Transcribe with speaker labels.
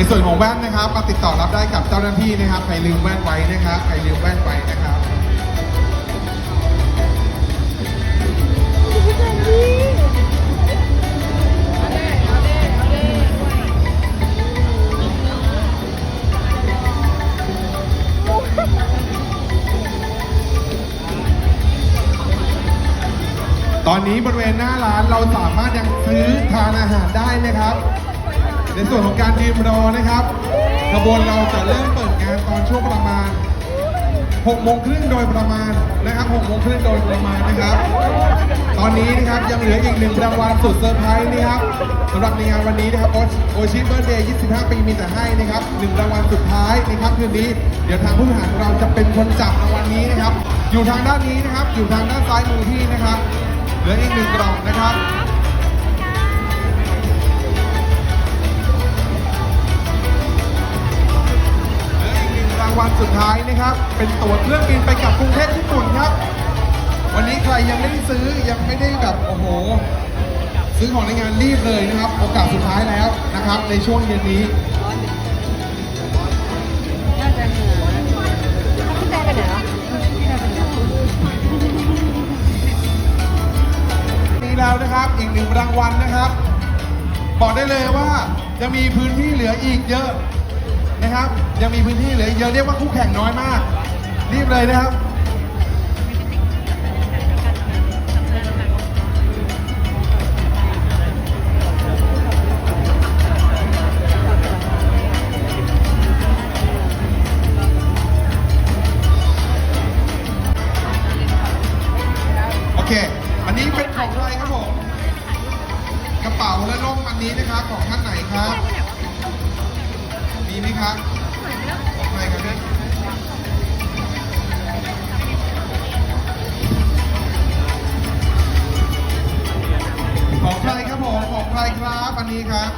Speaker 1: ในส่วนของแว่นนะครับมาติดต่อรับได้กับเจ้าหน้าที่นะครับใครลืมแว่นไว้นะครับใครลืมแว่นไว้นะครับตอนนี้บริเวณหน้าร้านเราสามารถยังซื้อทานอาหารได้นะครับ ในส่วนของการยืนรอนะครับขบวนเราจะเริ่มเปิดงานตอนช่วงประมาณ6โมงครึ่งโดยประมาณนะครับ6โมงครึ่งโดยประมาณนะครับ ตอนนี้นะครับยังเหลืออีกหนึ่งรางวัลสุดเซอร์ไพรส์นะครับสำหรับในงานวันนี้นะครับโอชิเบอร์เดย์ 25 ปีมีแต่ให้นะครับหนึ่งรางวัลสุดท้ายนะครับคืนนี้ เดี๋ยวทางผู้บริหารของเราจะเป็นคนจับรางวัลนี้นะครับ อยู่ทางด้านนี้นะครับ อยู่ทางด้านซ้ายมือที่นะครับ เหลืออีกหนึ่งกล่องนะครับ กหนึ่งรางวัลสุดท้ายนะครับ เป็นตั๋วเครื่องบินไปกับกรุงเทพญี่ปุ่นครับ วันนี้ใครยังไม่ได้ซื้อยังไม่ได้แบบโอ้โห ซื้อของในงานรีบเลยนะครับ โอกาสสุดท้ายแล้วนะครับ ในช่วงเย็นนี้
Speaker 2: น่าจะเหนื่อยพี่แจ๊ไปไหนอะ
Speaker 1: นี้แล้วนะครับอีกหนึ่งรางวัลนะครับ บอกได้เลยว่ายังมีพื้นที่เหลืออีกเยอะ นะครับ ยังมีพื้นที่เหลือเยอะเรียกว่าคู่แข่งน้อยมากรีบเลยนะครับโอเคอันนี้เป็นของใครครับผม กระเป๋าและร่มอันนี้นะครับของท่านไหนครับ ครับของใครครับผมของใครครับอันนี้ครับ